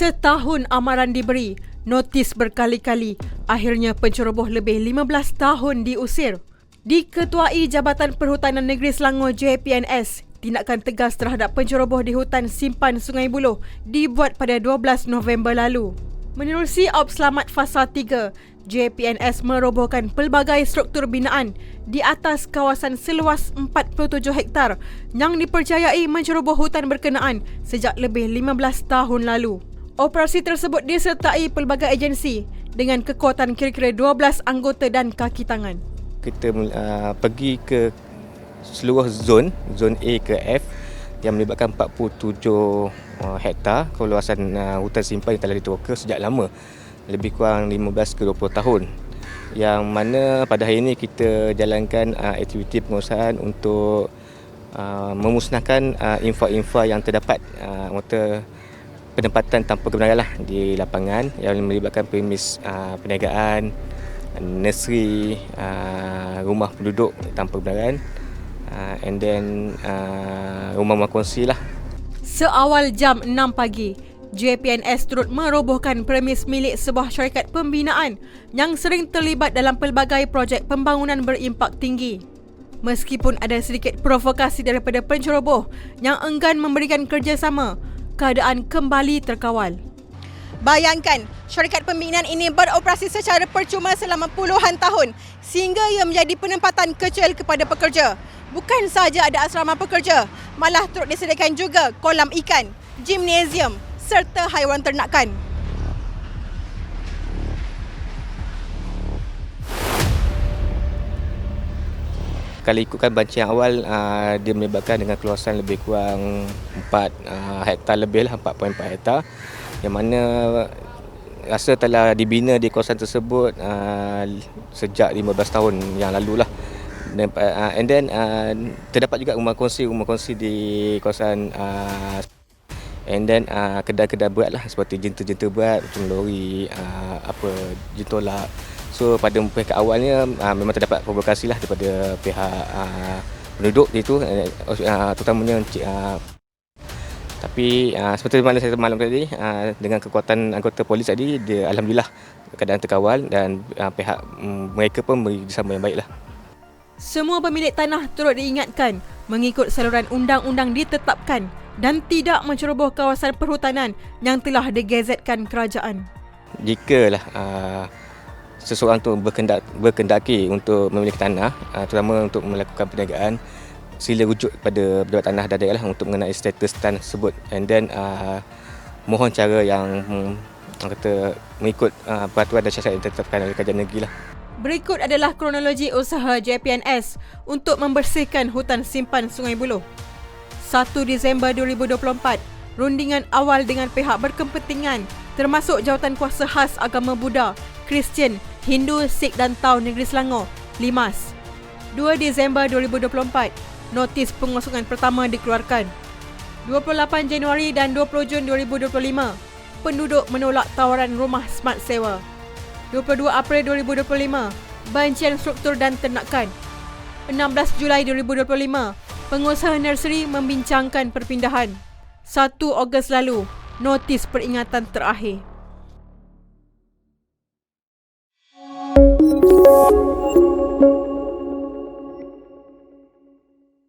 Setahun amaran diberi, notis berkali-kali, akhirnya penceroboh lebih 15 tahun diusir. Diketuai Jabatan Perhutanan Negeri Selangor JPNS, tindakan tegas terhadap penceroboh di hutan simpan Sungai Buloh dibuat pada 12 November lalu. Menerusi Op Selamat Fasa 3, JPNS merobohkan pelbagai struktur binaan di atas kawasan seluas 47 hektar yang dipercayai menceroboh hutan berkenaan sejak lebih 15 tahun lalu. Operasi tersebut disertai pelbagai agensi dengan kekuatan kira-kira 12 anggota dan kaki tangan. Kita uh, pergi ke seluruh zon, zon A ke F yang melibatkan 47 uh, hektar keluasan uh, hutan simpan yang telah diteroka sejak lama lebih kurang 15 ke 20 tahun yang mana pada hari ini kita jalankan uh, aktiviti pengurusan untuk uh, memusnahkan uh, info-info yang terdapat uh, penempatan tanpa kebenaran lah di lapangan yang melibatkan premis uh, perniagaan, nursery, uh, rumah penduduk tanpa kebenaran uh, and then uh, rumah-rumah kongsi lah. Seawal jam 6 pagi, JPNS turut merobohkan premis milik sebuah syarikat pembinaan yang sering terlibat dalam pelbagai projek pembangunan berimpak tinggi. Meskipun ada sedikit provokasi daripada penceroboh yang enggan memberikan kerjasama, keadaan kembali terkawal. Bayangkan, syarikat pembinaan ini beroperasi secara percuma selama puluhan tahun sehingga ia menjadi penempatan kecil kepada pekerja. Bukan sahaja ada asrama pekerja, malah turut disediakan juga kolam ikan, gimnasium, serta haiwan ternakan. Kalau ikutkan bancaan awal, uh, dia melibatkan dengan keluasan lebih kurang 4 uh, hektar lebih lah, 4.4 hektar. Yang mana rasa telah dibina di kawasan tersebut uh, sejak 15 tahun yang lalu lah. Dan, uh, and then uh, terdapat juga rumah kongsi rumah kongsi di kawasan uh, And then uh, kedai-kedai berat lah seperti jenta-jenta berat macam lori, uh, apa jentolak. So pada pihak awalnya uh, memang terdapat provokasi lah daripada pihak uh, penduduk itu uh, uh, terutamanya uh, tapi uh, seperti mana saya malam tadi uh, dengan kekuatan anggota polis tadi dia alhamdulillah keadaan terkawal dan uh, pihak um, mereka pun bersama yang baiklah. Semua pemilik tanah turut diingatkan mengikut saluran undang-undang ditetapkan dan tidak menceroboh kawasan perhutanan yang telah digazetkan kerajaan. Jikalah uh, seseorang tu berkendak, berkendaki untuk memiliki tanah, uh, terutama untuk melakukan perniagaan, sila rujuk pada pejabat tanah dan daerah untuk mengenai status tanah tersebut. And then uh, mohon cara yang hmm, kata mengikut uh, peraturan dan syarat yang ditetapkan oleh kerajaan negeri lah. Berikut adalah kronologi usaha JPNS untuk membersihkan hutan simpan Sungai Buloh. 1 Disember 2024, rundingan awal dengan pihak berkepentingan termasuk jawatan kuasa khas agama Buddha, Kristian, Hindu, Sikh dan Tau Negeri Selangor, Limas. 2 Disember 2024, notis pengosongan pertama dikeluarkan. 28 Januari dan 20 Jun 2025, penduduk menolak tawaran rumah smart sewa. 22 April 2025, bancian struktur dan ternakan. 16 Julai 2025, pengusaha nursery membincangkan perpindahan. 1 Ogos lalu, notis peringatan terakhir. You.